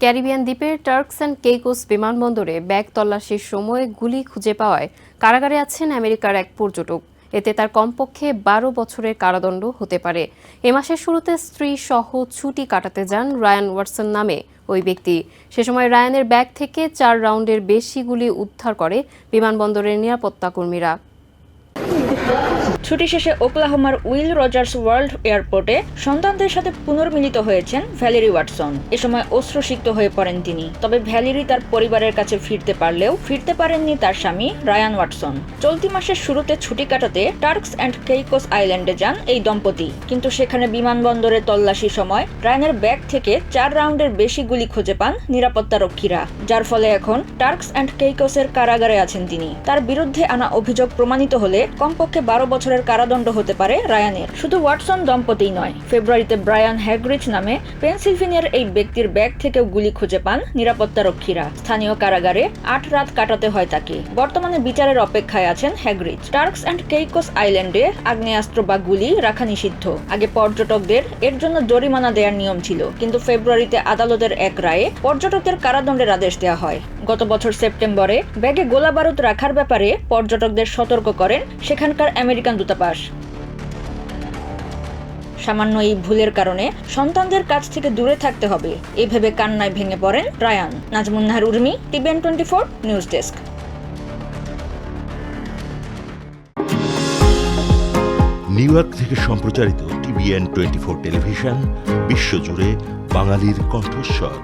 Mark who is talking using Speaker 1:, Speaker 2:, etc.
Speaker 1: Caribbean দ্বীপের Turk's and কেইকোস বিমানবন্দরে bag তল্লাশির সময় গুলি খুঁজে পাওয়ায় কারাগারে আছেন আমেরিকার এক পর্যটক। এতে তার কমপক্ষে বারো বছরের কারাদণ্ড হতে পারে। এ মাসের শুরুতে স্ত্রী সহ ছুটি কাটাতে যান রায়ান ওয়াটসন নামে ওই ব্যক্তি। সে সময় রায়ানের ব্যাগ থেকে চার রাউন্ডের বেশি গুলি উদ্ধার করে বিমানবন্দরের নিরাপত্তা কর্মীরা
Speaker 2: ছুটি শেষে ওকলাহোমার উইল রজার্স ওয়ার্ল্ড এয়ারপোর্টে সন্তানদের সাথে পুনর্মিলিত হয়েছেন ভ্যালেরি ওয়াটসন। এ সময় অশ্রুসিক্ত হয়ে পড়েন তিনি। তবে ভ্যালেরি তার পরিবারের কাছে ফিরতে পারলেও ফিরতে পারেননি তার স্বামী রায়ান ওয়াটসন। চলতি মাসের শুরুতে ছুটি কাটাতে টার্কস অ্যান্ড কেইকোস আইল্যান্ডে যান এই দম্পতি। কিন্তু সেখানে বিমানবন্দরে তল্লাশির সময় রায়ানের ব্যাগ থেকে চার রাউন্ডের বেশি গুলি খুঁজে পান নিরাপত্তারক্ষীরা, যার ফলে এখন টার্কস অ্যান্ড কেইকোসের কারাগারে আছেন তিনি। তার বিরুদ্ধে আনা অভিযোগ প্রমাণিত হলে কমপক্ষে বারো বছরের কারাদণ্ড হতে পারে রায়ানের। শুধু ওয়াটসন দম্পতিই নয়, ফেব্রুয়ারিতে ব্রায়ান হ্যাগ্রিচ নামে পেনসিলভেনিয়ার এই ব্যক্তির ব্যাগ থেকেও গুলি খুঁজে পান নিরাপত্তা রক্ষীরা স্থানীয় কারাগারে আট রাত কাটাতে হয় তাকে। বর্তমানে বিচারের অপেক্ষায় আছেন হ্যাগ্রিচ। টার্কস অ্যান্ড কেইকোস আইল্যান্ডে আগ্নেয়াস্ত্র বা গুলি রাখা নিষিদ্ধ। আগে পর্যটকদের এর জন্য জরিমানা দেওয়ার নিয়ম ছিল, কিন্তু ফেব্রুয়ারিতে আদালতের এক রায়ে পর্যটকদের কারাদণ্ডের আদেশ দেওয়া হয়। গত বছর সেপ্টেম্বরে ব্যাগে গোলা বারুদ রাখার ব্যাপারে পর্যটকদের সতর্ক করেন সেখানকার আমেরিকান দূতাবাস সামান্য এই ভুলের কারণে সন্তানদের কাছ থেকে দূরে থাকতে হবে। এই ভেবে কান্নায় ভেঙে পড়েন Rayan. Najmun Nahar Urmi TBN twenty four news desk.
Speaker 3: New York থেকে সম্প্রচারিত টিভিএন টোয়েন্টি ফোর টেলিভিশন, বিশ্বজুড়ে বাঙালির কণ্ঠস্বর।